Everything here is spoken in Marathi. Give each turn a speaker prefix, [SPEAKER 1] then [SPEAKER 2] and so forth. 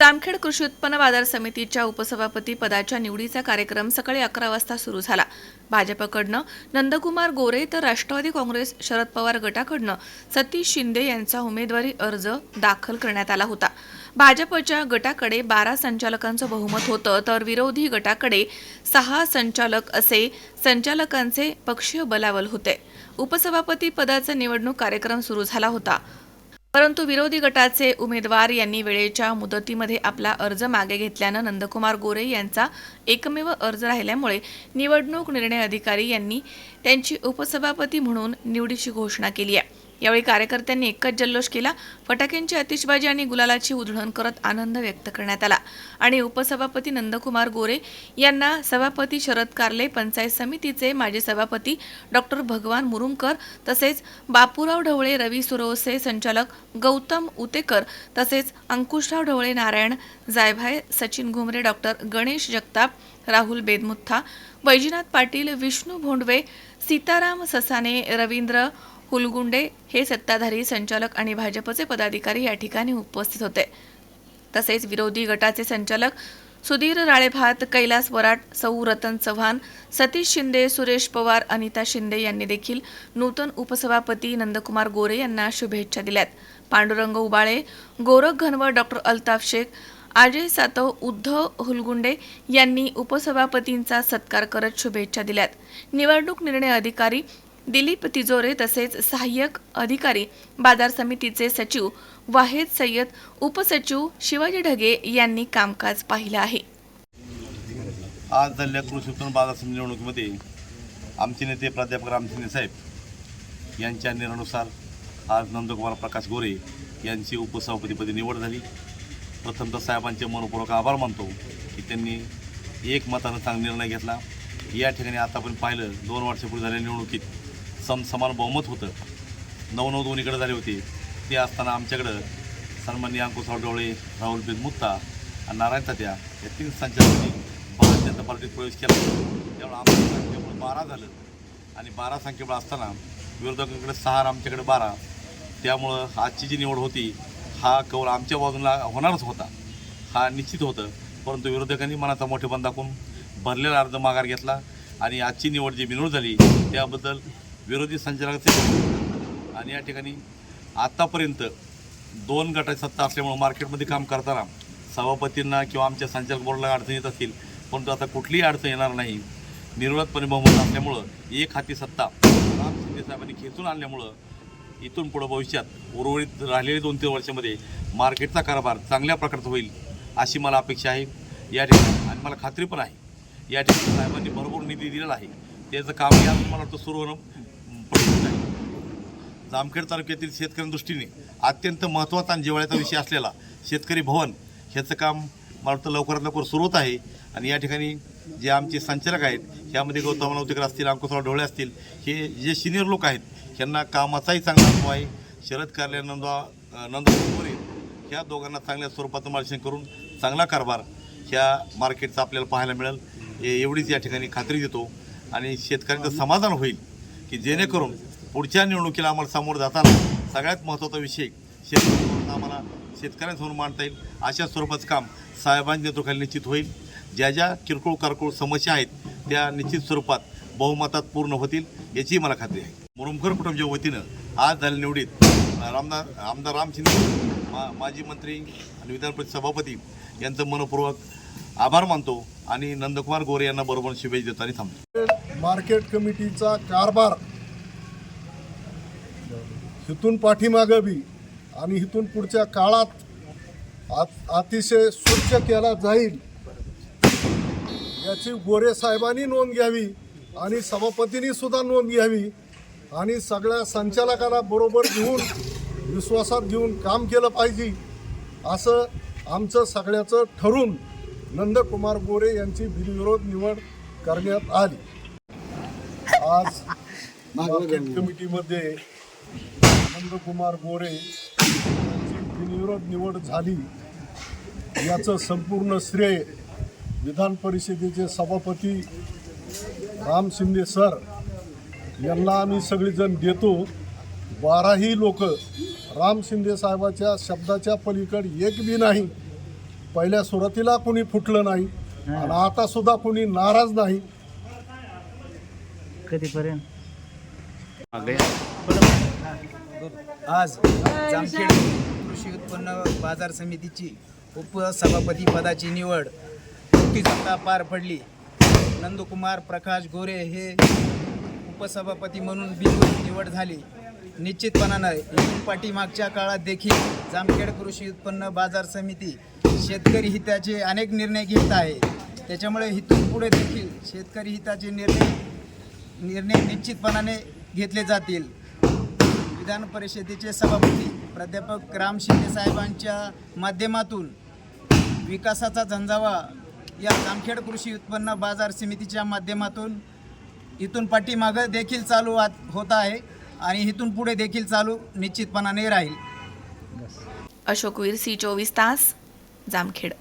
[SPEAKER 1] जामखेड कृषी उत्पन्न बाजार समितीच्या उपसभापती पदाच्या निवडीचा कार्यक्रम सकाळी अकरा वाजता सुरू झाला. भाजपकडनं नंदकुमार गोरे तर राष्ट्रवादी काँग्रेस शरद पवार गटाकडनं सतीश शिंदे यांचा उमेदवारी अर्ज दाखल करण्यात आला होता. भाजपच्या गटाकडे बारा संचालकांचं बहुमत होतं तर विरोधी गटाकडे सहा संचालक असे संचालकांचे पक्षीय बलावल होते. उपसभापती पदाचा निवडणूक कार्यक्रम सुरू झाला होता. परंतु विरोधी गटाचे उमेदवार यांनी वेळेच्या मुदतीमध्ये आपला अर्ज मागे घेतल्यानं नंदकुमार गोरे यांचा एकमेव अर्ज राहिल्यामुळे निवडणूक निर्णय अधिकारी यांनी त्यांची उपसभापती म्हणून निवडीची घोषणा केली आहे. यावेळी कार्यकर्त्यांनी एकच जल्लोष केला. फटाक्यांची आतिषबाजी आणि गुलालाची उधळण करत आनंद व्यक्त करण्यात आला. आणि उपसभापती नंदकुमार गोरे यांना सभापती शरद कारले पंचायत समितीचे माजी सभापती डॉक्टर भगवान मुरुमकर तसेच बापूराव ढवळे रवी सुरवसे संचालक गौतम उतेकर तसेच अंकुशराव ढवळे नारायण जायभाय सचिन घुमरे डॉक्टर गणेश जगताप राहुल बेदमुत्था बैजनाथ पाटील विष्णू भोंडवे सीताराम ससाने रवींद्र कुलगुंडे हे सत्ताधारी संचालक आणि भाजपचे पदाधिकारी या ठिकाणी उपस्थित होते. तसेच विरोधी गटाचे संचालक सुधीर राळेभात कैलास वराट सौ रतन चव्हाण सतीश शिंदे सुरेश पवार अनिता शिंदे यांनी देखील नूतन उपसभापती नंदकुमार गोरे यांना शुभेच्छा दिल्यात. पांडुरंग उबाळे गोरख घनवळ डॉक्टर अल्ताफ शेख अजय सातव उद्धव हुलगुंडे यांनी उपसभापतींचा सत्कार करत शुभेच्छा दिल्यात. निवडणूक निर्णय अधिकारी दिलीप तिजोरे तसेच सहाय्यक अधिकारी बाजार समितीचे सचिव वाहेद सय्यद उपसचिव शिवाजी ढगे यांनी कामकाज पाहिलं आहे.
[SPEAKER 2] आज झालेल्या कृषी उत्पन्न बाजार समिती निवडणुकीमध्ये आमचे नेते प्राध्यापक रामसिंह साहेब यांच्या निर्णयानुसार आज नंदकुमार प्रकाश गोरे यांची उपसभापतीपदी निवड झाली. प्रथमतः साहेबांचे मनपूर्वक आभार मानतो की त्यांनी एक मतानं चांगला निर्णय घेतला. या ठिकाणी आतापर्यंत पाहिलं दोन वर्षापूर्वी झालेल्या निवडणुकीत सम समान बहुमत होतं. नऊ नऊ दोन्हीकडे झाले होते. ते असताना आमच्याकडं सन्मान्य अंकुशराव डोळे राहुल बेदमुत्ता आणि नारायण तात्या या तीन संचालकांनी भारतीय जनता पार्टीत प्रवेश केला. त्यामुळे आमचं संख्येबळ बारा झालं. आणि बारा संख्येबळ असताना विरोधकांकडे सहा आमच्याकडे बारा. त्यामुळं आजची जी निवड होती हा कौल आमच्या बाजूला होणारच होता. हा निश्चित होतं. परंतु विरोधकांनी मनाचा मोठेपण दाखवून भरलेला अर्ज माघार घेतला. आणि आजची निवड जी बिनवड झाली त्याबद्दल विरोधी संचालकाचे आणि या ठिकाणी आत्तापर्यंत दोन गटाची सत्ता असल्यामुळं मार्केटमध्ये काम करताना सभापतींना किंवा आमच्या संचालक बोर्डाला अडचण येत असतील परंतु आता कुठलीही अडचण येणार नाही. निर्वतपणे बहुमत असल्यामुळं एक हाती सत्ता राम शिंदेसाहेबांनी खेचून आणल्यामुळं इथून पुढं भविष्यात उर्वरित राहिलेले दोन तीन वर्षामध्ये मार्केटचा कारभार चांगल्या प्रकारचा होईल अशी मला अपेक्षा आहे. या ठिकाणी आणि मला खात्री पण आहे. या ठिकाणी साहेबांनी भरपूर निधी दिलेला आहे. त्याचं काम या मला वाटतं सुरू होणं. जामखेड तालुक्यातील शेतकऱ्यांच्या दृष्टीने अत्यंत महत्त्वाचा आणि जिवाळ्याचा विषय असलेला शेतकरी भवन ह्याचं काम मला वाटतं लवकरात लवकर सुरू होत आहे. आणि या ठिकाणी जे आमचे संचालक आहेत ह्यामध्ये गौतम नवतेकर असतील अंकुशराव ढोळे असतील हे जे सिनियर लोक आहेत ह्यांना कामाचाही चांगला अनुभव आहे. शरद कार्यालय नंदा नंदा ह्या दोघांना चांगल्या स्वरूपाचं मार्शन करून चांगला कारभार ह्या मार्केटचा आपल्याला पाहायला मिळेल. हे एवढीच या ठिकाणी खात्री देतो. आणि शेतकऱ्यांचं समाधान होईल की जेणेकरून पुढच्या निवडणुकीला आम्हाला समोर जाताना सगळ्यात महत्त्वाचा विषय शेतकऱ्यांसमोर आम्हाला शेतकऱ्यांसमोर मांडता येईल. अशा स्वरूपाचं काम साहेबांच्या नेतृत्वाखाली निश्चित होईल. ज्या ज्या किरकोळ कारकोळ समस्या आहेत त्या निश्चित स्वरूपात बहुमतात पूर्ण होतील याची मला खात्री आहे. मुरुमकर कुटुंबच्या वतीनं आज झालेल्या निवडीत रामदार आमदार राम शिंदे मा माजी मंत्री आणि विधान परिषद सभापती यांचं मनपूर्वक आभार मानतो आणि नंदकुमार गोरे यांना बरोबर शुभेच्छा देताना थांबतो.
[SPEAKER 3] मार्केट कमिटीचा कारभार इथून पाठीमागं बी आणि इथून पुढच्या काळात आत- अतिशय स्वच्छ केला जाईल. याची गोरे साहेबांनी नोंद घ्यावी आणि सभापतींनी सुद्धा नोंद घ्यावी आणि सगळ्या संचालकांना बरोबर घेऊन विश्वासात घेऊन काम केलं पाहिजे असं आमचं सगळ्याचं ठरून नंदकुमार गोरे यांची बिनविरोध निवड करण्यात आली. आज मार्केट कमिटीमध्ये नंदकुमार गोरे यांची बिनविरोध निवड झाली. याचं संपूर्ण श्रेय विधान परिषदेचे सभापती राम शिंदे सर यांना आम्ही सगळेजण देतो. बाराही लोक राम शिंदे साहेबाच्या शब्दाच्या पलीकड एक बी नाही. पहिल्या सुरुवातीला कोणी फुटलं नाही आणि आता सुद्धा कोणी नाराज नाही.
[SPEAKER 4] कधीपर्यंत?
[SPEAKER 5] आज जामखेड कृषी उत्पन्न बाजार समितीची उपसभापती पदाची निवड नुकतीच आता पार पडली. नंदकुमार प्रकाश गोरे हे उपसभापती म्हणून बिनविरोध निवड झाली. निश्चितपणानं इथून पाठीमागच्या काळात देखील जामखेड कृषी उत्पन्न बाजार समिती शेतकरी हिताचे अनेक निर्णय घेत आहे. त्याच्यामुळे इथून पुढे देखील शेतकरी हिताचे निर्णय निर्णय निश्चितपणाने घेतले जातील. विधान परिषदेचे सभापती प्राध्यापक राम शिंदे साहेबांच्या माध्यमातून विकासाचा झंझावा या जामखेड कृषी उत्पन्न बाजार समितीच्या माध्यमातून इथून पाठीमागं देखील चालू आ होत आहे आणि इथून पुढे देखील चालू निश्चितपणाने राहील.
[SPEAKER 1] अशोक वीर सी चोवीस तास जामखेड.